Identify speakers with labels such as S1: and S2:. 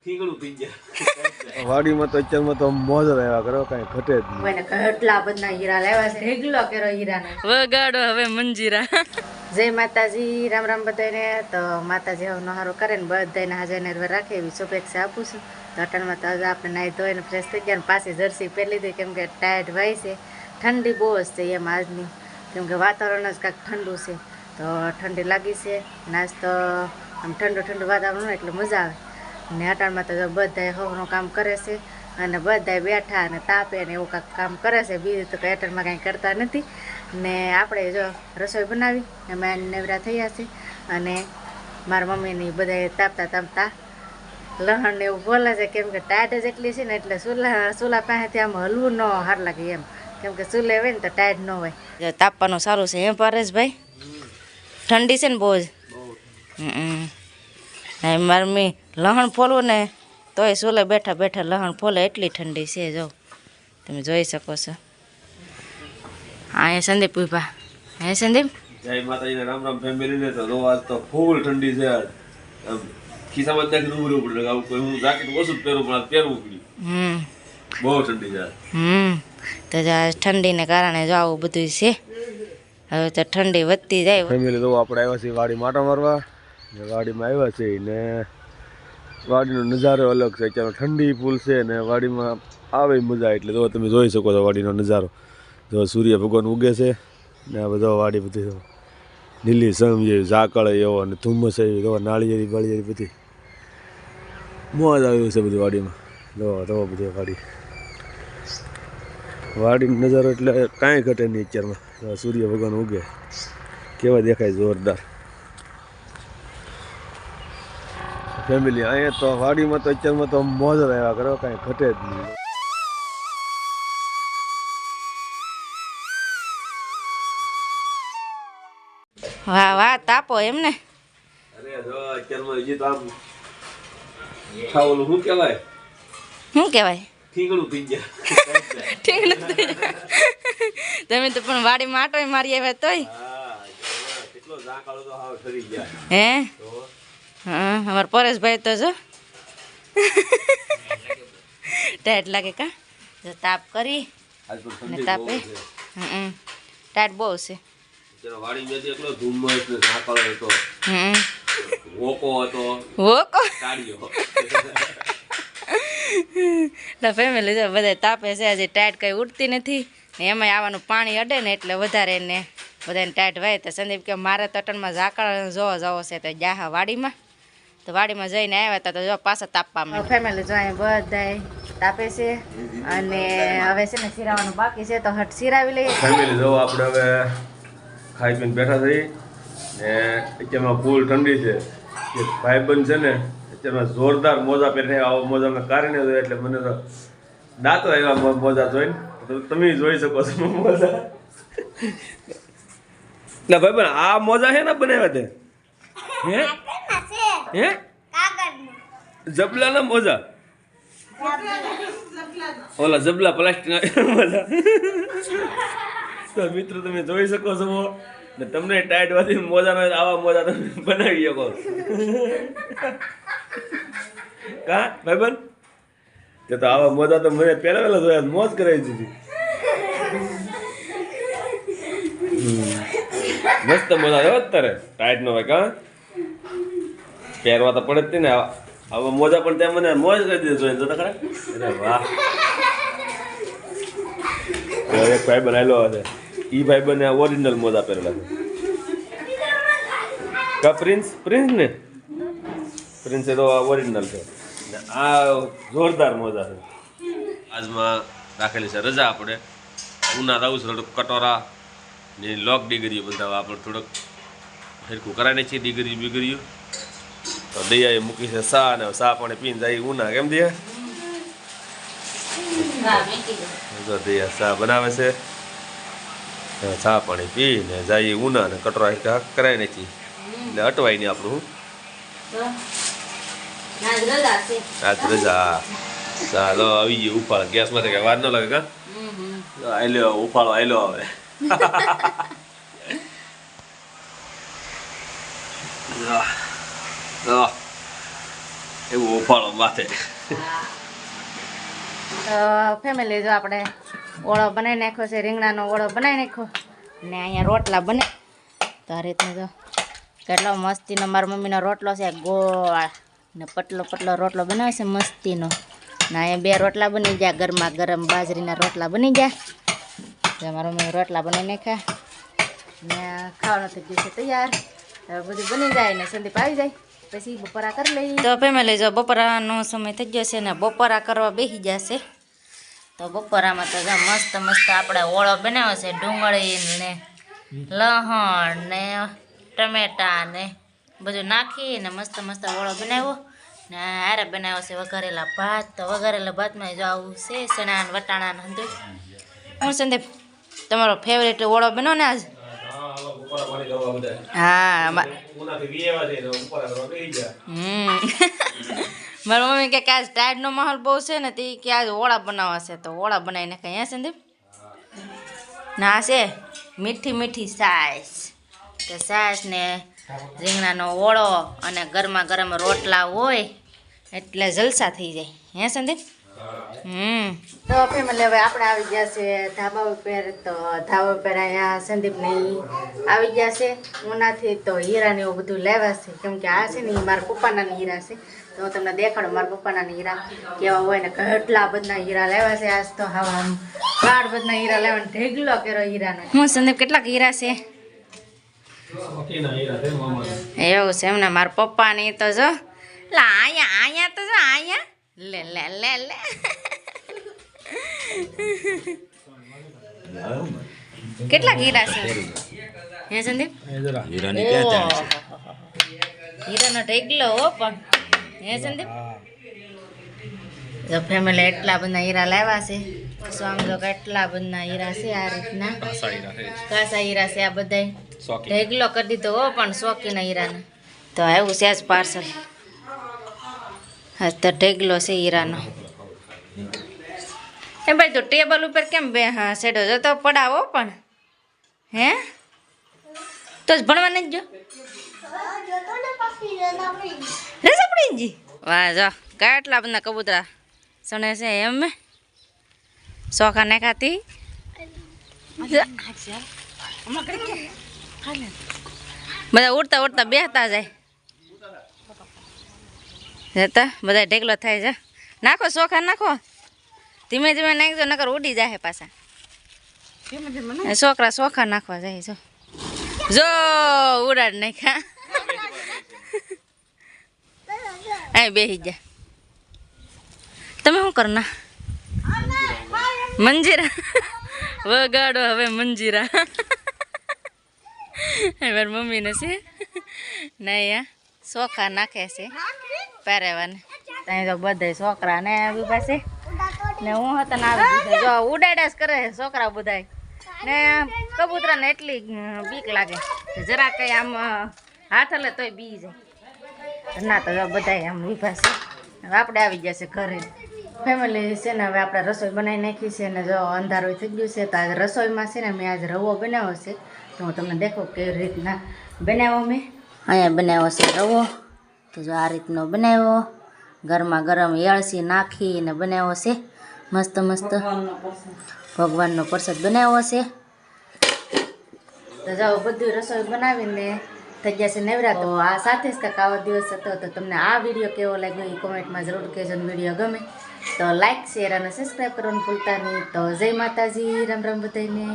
S1: વાડીમાં તો અત્યારમાં તો મોજ જ કરો કાંઈ ઘટે જ નહીં.
S2: કેટલા બધા હીરા લાવ્યા છે ઢેગલો કેરો હીરાનો.
S3: વગાડો હવે મંજીરા.
S2: જય માતાજી રામ રામ બધાને તો માતાજી હવે નહારો કરે ને બધાને હાજર ને રાખે એવી શુભેચ્છા આપું છું. તો અટલમાં તો આપણે નાહી ધોઈને ફ્રેશ થઈ ગયા ને પાછી જર્સી પહેરી લીધી કેમ કે ટાયર્ડ ભાઈ છે. ઠંડી બહુ જ છે એમ આજની. કેમ કે વાતાવરણ જ કાંઈક ઠંડુ છે. તો ઠંડી લાગી છે. નાસ્તો આમ ઠંડુ ઠંડુ વાતાવરણ એટલે મજા આવે. ને અટાણમાં તો બધા હવનું કામ કરે છે અને બધા બેઠા અને તાપે ને એવું કાંઈક કામ કરે છે. બીજું તો કંઈ અટાણમાં કાંઈ કરતા નથી. ને આપણે જો રસોઈ બનાવી અમે નેવરા થયા છે અને મારા મમ્મીની બધા તાપતા તાપતા લહણ ને એવું બોલે છે. કેમ કે ટાઈટ જ એટલી છે ને એટલે ચૂલા ચૂલા પાસેથી આમ હલવું ન હાર લાગે એમ. કેમ કે ચૂલે હોય ને તો ટાઈટ ન હોય. તાપવાનું સારું છે એમ પરેશભાઈ? ઠંડી છે ને બહુ જ? હમ. મારી મમ્મી લહણ ફોલવું ને તોય સોલે બેઠા બેઠા લહણ ફોલે એટલી ઠંડી છે જો. તમે જોઈ શકો છો. હા એ સંદીપ ઊભા હે સંદીપ?
S4: જય માતાજીને રામ રામ ફેમિલીને તો જો આજ તો ફૂલ ઠંડી છે આજ. ખિસ્સામાં જ નાખીને ઉભરું પડે. આવું કોઈ હું જાકેટ ઓછું પહેરું પણ પહેરવું પડ્યું
S2: હમ.
S4: બહુ ઠંડી છે
S2: હમ. તો ઠંડીને કારણે જો આવું બધું છે. હવે તો ઠંડી વધતી જાય.
S1: ફેમિલી તો આપણે આવ્યા છીએ વાડી માટા મારવા. વાડીમાં આવ્યા છીએ ને વાડીનો નજારો અલગ છે. અત્યારે ઠંડી પૂલ છે ને વાડીમાં આવે મજા. એટલે જો તમે જોઈ શકો છો વાડીનો નજારો. જો સૂર્ય ભગવાન ઉગે છે ને આ બધો વાડી બધી લીલી સમ જેવી, ઝાકળ એવો અને ધુમ્મસ એવી તો નાળિયેરી, બાળિયેરી બધી. મોજ આવ્યું છે બધી વાડીમાં. જો તો બધી વાડી. વાડીનો નજારો એટલે કાંઈ ઘટે નહીં અત્યારમાં. સૂર્ય ભગવાન ઉગે. કેવા દેખાય જોરદાર. ફેમિલી અહીંયા તો વાડીમાં તો અત્યારમાં તો મોજ રહ્યા આવ્યા કરો કાંઈ ઘટે જ નહીં.
S2: વાહ વાહ તાપો એમ ને?
S4: અરે જો અત્યારમાં હજી તો આમ ખાવાનું શું કહેવાય?
S2: શું કહેવાય?
S4: ઠીંગણું થઈ ગયા.
S2: ઠીક નથી તમે તો પણ વાડીમાં માટો મારી આવ્યા તોય.
S4: હા કેટલો ઝાકળો તો હાવ ઠરી ગયા.
S2: હે?
S4: તો
S2: હા અમારા પરેશભાઈ તો જો. ટાઈટ લાગે કા? જો તાપ કરી. ને તાપે. હમ ટાઈટ બહુ છે. ફેમિલી જો બધા તાપે છે. આજે ટાઈટ કંઈ ઉડતી નથી. ને એમાંય આવવાનું પાણી અડે ને એટલે વધારે ને બધાને ટાઈટ વાય. તો સંદીપ કે મારે તટનમાં ઝાકળ જોવા જવો છે તો જાહા વાડીમાં. તો વાડીમાં જઈને આવ્યા હતા તો જો પાછા તાપવા ફેમિલી જો અહીંયા બધા તાપે છે અને હવે છે ને સિરાવાનું બાકી છે તો હટ સિરાવી લઈએ.
S1: ફેમિલી જો આપણે હવે ખાઈ પીને બેઠા થઈ ને અત્યારમાં ફૂલ ઠંડી છે. જે ભાઈબંધ છે ને અત્યારમાં જોરદાર મોજા પહેરે આવો મોજા મેં કાઢીને જોયા એટલે મને તો દાંતો એવા મોજા જોઈને. તો તમે જોઈ શકો છો મોજા. એટલે ભાઈબંધ આ મોજા છે ને બનાવ્યા તે? હે? હે? જબલાના મોજા. ઓલા જબલા પ્લાસ્ટિક મોજા. તો મિત્રો તમે જોઈ શકો છો. ને તમને ટાઈટ વાથી મોજા ન હોય તો આવા મોજા તમે બનાવી શકો. કા? ભાઈબંધ? તે તો આવા મોજા તો મને પહેલા પહેલા જોયા મોજ કરાવી દીધી. મસ્ત મોજા છે અત્યારે ટાઈટ નો હોય કા? પહેરવા તો પડે જ ને. આવા મોજા પણ ત્યાં મને મોજ કરી દીધો જોઈને તો ખરા. વાહ. હવે એક ભાઈ બનાવેલો છે. એ ભાઈ બને ઓરિજિનલ મોજા પહેરેલા છે. કા પ્રિન્સ પ્રિન્સ ને? પ્રિન્સ એ તો ઓરિજિનલ છે. આ જોરદાર મોજા છે.
S4: આજમાં રાખેલી છે રજા આપણે. ઉના છું થોડુંક કટોરા, ને લોક ડિગ્રીઓ બધા આપણે થોડુંક હરખું કરાવીને છીએ ડિગ્રી બિગરીઓ. તો દૈયાએ મૂકી છે સા ને સા પાણી પીને જાય ઉના. કેમ દે તો દૈયા સા બનાવે છે. ને પાણી પી ને જાય ઉના ને કટોરા કરાવીને છીએ એટલે અટવાય નહીં આપણું આજ રજા ચાલો આવી ગયું ઉપાડ ગેસમાંથી કઈ વાર ન લાગે કા? આયલો ઉફાળો આયલો આહ. એવું ઓફાળો માથે
S2: ફેમિલી જો આપણે ઓળો બનાવી નાખ્યો છે, રીંગણાનો ઓળો બનાવી નાખ્યો ને અહીંયા રોટલા બને. તો આ રીતનું જો કેટલો મસ્તીનો, મારા મમ્મીનો રોટલો છે ગોળ ને પતલો પતલો રોટલો બનાવે છે મસ્તીનો. ને અહીંયા બે રોટલા બની ગયા, ગરમા ગરમ બાજરીના રોટલા બની ગયા. તો મારા મમ્મી રોટલા બનાવી નાખ્યા. ને ખાવાનું થઈ ગયું છે તૈયાર. હવે બધું બની જાય ને સંદીપ આવી જાય. પછી બપોરા કરી લઈએ. તો ફેમિલી જો બપોરાનો સમય થઈ ગયો છે ને બપોરા કરવા બેસી જશે. તો બપોરામાં તો જો મસ્ત મસ્ત આપણે ઓળો બનાવ્યો છે ડુંગળી ને લહણ ને ટમેટા ને બધું નાખી ને મસ્ત મસ્ત ઓળો બનાવ્યો ને હારે બનાવ્યો છે વઘારેલા ભાત. તો વઘારેલા ભાતમાં જો આવું છે, ચણા વટાણા ને હું સંદીપ તમારો ફેવરેટ ઓળો બનો ને આજ? હા મારી મમ્મી કે આજ ટાઈડનો માહોલ બહુ છે ને તે કે આજ ઓળા બનાવવા છે તો ઓળા બનાવીને કઈ હે સંદીપ? ના છે મીઠી મીઠી સાસ તો સાસ ને રીંગણાનો ઓળો અને ગરમા ગરમ રોટલા હોય એટલે જલસા થઈ જાય. હે સંદીપ? હમ તો ફેમિલી હવે આપણે આવી ગયા છે ધાબા ઉપર તો ધાબા ઉપર અહીંયા સંદીપ આવી ગયા છે. ઉનાથી તો હીરા એવું બધું લેવા છે. કેમ કે આ છે ને ઈ મારા પપ્પાના હીરા છે. તો હું તમને દેખાડું મારા પપ્પાના હીરા કેવા હોય ને કેટલા બધા હીરા લેવા છે. આજ તો હા આમ ગાઢ બધા હીરા લેવા ઢેગલો કર્યો હીરાનો. હું સંદીપ કેટલાક હીરા છે? એવું છે એમને. મારા પપ્પાની તો જો. એટલે અહીંયા અહીંયા તો જો અહીંયા. લે લે લે લે. કેટલા હીરા છે? હે સંદીપ? ઓહો. હીરાનો ઢેગલો હો પણ. હે સંદીપ? જો ફેમિલી એટલા બધા હીરા લાવ્યા છે. શું જો કેટલા બધા હીરા છે આ રીતના? કાસા હીરા છે. આ બધા ઢેગલો કરી દીધો હો પણ શોખીના હીરાના. તો આવ્યું છે આજ પાર્સલ. હા તો ઢેગલો છે હીરાનો. એ ભાઈ તો ટેબલ ઉપર કેમ બે હા સેડો જતો પડાવો પણ. હે? તો જ ભણવા નથી જો રજા પડી જી વાહ જો કેટલા બધા કબૂતરા સણે છે એમ. સોખા ને ખાતી બધા ઉડતા ઉડતા બેહતા જાય. જતા બધા ઢેકલો થાય છે. નાખો ચોખા નાખો. ધીમે ધીમે નાખજો નકર ઉડી જાય પાછા. છોકરા સોખા નાખવા જાય જો જો ઉડાડ નાખ્યા. અહીં બેસી જા. તમે શું કરના મંજીરા. વગાડો હવે મંજીરા. મારી મમ્મી છે. નહીં આ સોખા નાખે છે. પહેરેવાને. ત્યાં તો બધા છોકરા ને પાસે ને હું હતા ના જો ઉડાડાસ કરે છોકરા બધાય. ને કબૂતરાને એટલી બીક લાગે. જરા કઈ આમ હાથ હલે તોય બી જાય. ના તો બધાય આમ વિભા છે. હવે આપણે આવી છે ઘરે. ફેમિલી છે ને હવે આપણે રસોઈ બનાવી નાખી છે ને જો અંધારો થઈ ગયું છે તો આજે રસોઈમાં છે ને મેં આજે રવો બનાવ્યો છે. તો હું તમને દેખો કેવી રીતના બનાવ્યો મેં. અહીંયા બનાવ્યો છે રવો. તો જો આ રીતનો બનાવ્યો. ગરમા ગરમ એળસી નાખીને બનાવ્યો છે. મસ્ત મસ્ત. ભગવાનનો પ્રસાદ બનાવ્યો છે. તો જાઓ, બધું રસોઈ બનાવીને થઈ ગયા છે નેવરા તો આ સાથે જ કાંઈક આવો દિવસ હતો. તો તમને આ વીડિયો કેવો લાગ્યો એ કોમેન્ટમાં જરૂર કહેજો વીડિયો ગમે. તો લાઇક શેર અને સબસ્ક્રાઈબ કરવાનું ભૂલતા નહીં. તો જય માતાજી, રામ રામ બધાને